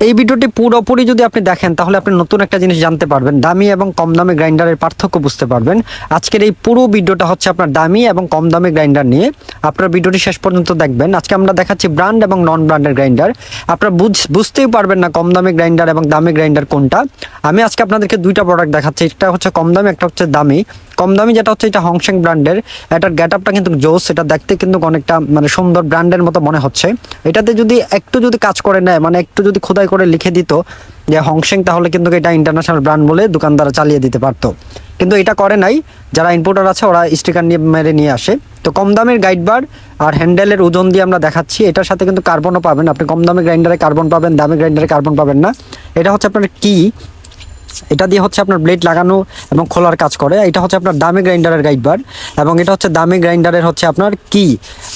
এই ভিডিওটি পুরোপুরি যদি আপনি দেখেন, তাহলে আপনি নতুন একটা জিনিস জানতে পারবেন। দামি এবং কম দামি গ্রাইন্ডারের পার্থক্য বুঝতে পারবেন। আজকের এই পুরো ভিডিওটা হচ্ছে আপনার দামি এবং কম দামি গ্রাইন্ডার নিয়ে। আপনার ভিডিওটি শেষ পর্যন্ত দেখবেন। আজকে আমরা দেখাচ্ছি ব্র্যান্ড এবং নন ব্র্যান্ডের গ্রাইন্ডার। আপনারা বুঝ- বুঝতেই পারবেন না কম দামি গ্রাইন্ডার এবং দামি গ্রাইন্ডার কোনটা। আমি আজকে আপনাদেরকে দুইটা প্রোডাক্ট দেখাচ্ছি। একটা হচ্ছে কম দামি, একটা হচ্ছে দামি। কম দামি যেটা হচ্ছে এটা হংসেং ব্র্যান্ডের এটার গেট আপটা কিন্তু জোস, এটা দেখতে কিন্তু অনেকটা মানে সুন্দর ব্র্যান্ডের মতো মনে হচ্ছে। এটাতে যদি একটু যদি কাজ করে নেয় মানে একটু যদি খোদাই করে লিখে দিত যে হংসেং তাহলে কিন্তু এটা ইন্টারন্যাশনাল ব্র্যান্ড বলে দোকানদারা চালিয়ে দিতে পারতো। কিন্তু এটা করে নাই, যারা ইম্পোর্টার আছে ওরা স্টিকার নিয়ে মেরে নিয়ে আসে। তো কম দামের গাইড বার আর হ্যান্ডেলের ওজন দিয়ে আমরা দেখাচ্ছি, এটার সাথে কিন্তু কার্বনও পাবেন। আপনি কম দামে গ্রাইন্ডারে কার্বন পাবেন, দামে গ্রাইন্ডারে কার্বন পাবেন না। এটা হচ্ছে আপনার কি এটা দিয়ে হচ্ছে আপনার ব্লেড লাগানো এবং খোলার কাজ করে। এটা হচ্ছে আপনার দামি গ্রাইন্ডারের গাইড বার এবং এটা হচ্ছে দামি গ্রাইন্ডারের হচ্ছে আপনার কি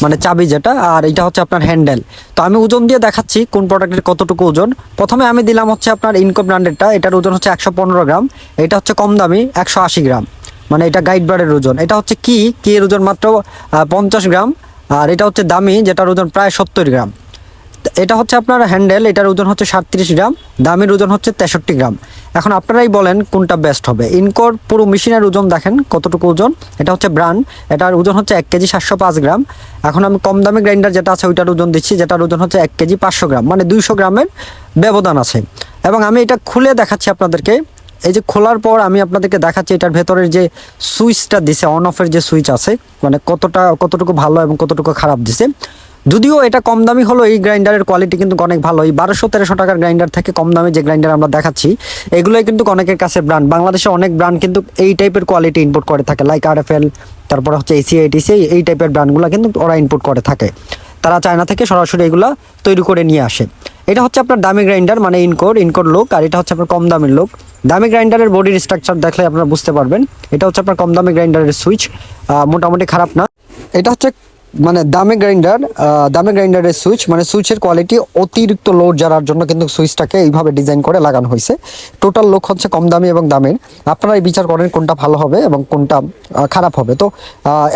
মানে চাবি যেটা, আর এটা হচ্ছে আপনার হ্যান্ডেল তো আমি ওজন দিয়ে দেখাচ্ছি কোন প্রোডাক্টের কতটুকু ওজন। প্রথমে আমি দিলাম হচ্ছে আপনার ইনকো ব্র্যান্ডেরটা এটার ওজন হচ্ছে একশো পনেরো গ্রাম, এটা হচ্ছে কম দামি একশো আশি গ্রাম মানে এটা গাইড বারের ওজন। এটা হচ্ছে কি কি এর ওজন মাত্র পঞ্চাশ গ্রাম, আর এটা হচ্ছে দামি, যেটার ওজন প্রায় সত্তর গ্রাম। এটা হচ্ছে আপনার হ্যান্ডেল, এটার ওজন হচ্ছে সাতত্রিশ গ্রাম, দামের ওজন হচ্ছে তেষট্টি গ্রাম। এখন আপনারাই বলেন কোনটা বেস্ট হবে। ইনকোর পুরো মেশিনের ওজন দেখেন কতটুকু ওজন, এটা হচ্ছে ব্রান্ড এটার ওজন হচ্ছে এক কেজি সাতশো পাঁচ গ্রাম। এখন আমি কম দামি গ্রাইন্ডার যেটা আছে ওইটার ওজন দিচ্ছি, যেটার ওজন হচ্ছে এক কেজি পাঁচশো গ্রাম মানে দুইশো গ্রামের ব্যবধান আছে। এবং আমি এটা খুলে দেখাচ্ছি আপনাদেরকে, এই যে খোলার পর আমি আপনাদেরকে দেখাচ্ছি এটার ভেতরের যে সুইচটা দিছে অন অফের যে সুইচ আছে মানে কতটা, কতটুকু ভালো এবং কতটুকু খারাপ দিছে। যদিও এটা কম দামি হলো, এই গ্রাইন্ডারের কোয়ালিটি কিন্তু অনেক ভালো। এই বারোশো তেরোশো টাকার গ্রাইন্ডার থেকে কম দামে যে গ্রাইন্ডার আমরা দেখাচ্ছি, এগুলোই কিন্তু অনেকের কাছে ব্র্যান্ড বাংলাদেশে অনেক ব্র্যান্ড কিন্তু এই টাইপের কোয়ালিটি ইনপুট করে থাকে লাইক আর এফ এল তারপরে হচ্ছে এসি আইটিসি এই টাইপের ব্র্যান্ডগুলো কিন্তু ওরা ইনপুট করে থাকে। তারা চায়না থেকে সরাসরি এগুলো তৈরি করে নিয়ে আসে। এটা হচ্ছে আপনার দামি গ্রাইন্ডার মানে ইনকোর ইনকোর লোক আর এটা হচ্ছে আপনার কম দামের লোক দামি গ্রাইন্ডারের বডির স্ট্রাকচার দেখলে আপনারা বুঝতে পারবেন। এটা হচ্ছে আপনার কম দামি গ্রাইন্ডারের সুইচ মোটামুটি খারাপ না। এটা হচ্ছে মানে দামি গ্রাইন্ডার দামি গ্রাইন্ডারের সুইচ মানে সুইচের কোয়ালিটি অতিরিক্ত লোড জারার জন্য কিন্তু সুইচটাকে এইভাবে ডিজাইন করে লাগানো হয়েছে। টোটাল লোক হচ্ছে কম দামি এবং দামের। আপনারা এই বিচার করেন কোনটা ভালো হবে এবং কোনটা খারাপ হবে। তো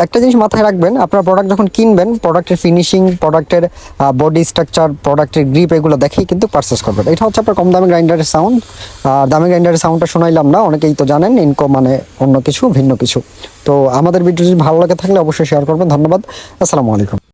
একটা জিনিস মাথায় রাখবেন, আপনার প্রোডাক্ট যখন কিনবেন প্রোডাক্টের ফিনিশিং প্রোডাক্টের বডি স্ট্রাকচার প্রোডাক্টের গ্রিপ এগুলো দেখেই কিন্তু পারচেস করবেন। এটা হচ্ছে আপনার কম দামি গ্রাইন্ডারের সাউন্ড আর দামি গ্রাইন্ডারের সাউন্ডটা শোনাইলাম না, অনেকেই তো জানেন ইনকো মানে অন্য কিছু, ভিন্ন কিছু। তো, আমাদের ভিডিও যদি ভালো লাগে থাকলে অবশ্যই শেয়ার করবেন। ধন্যবাদ। আসসালামু আলাইকুম।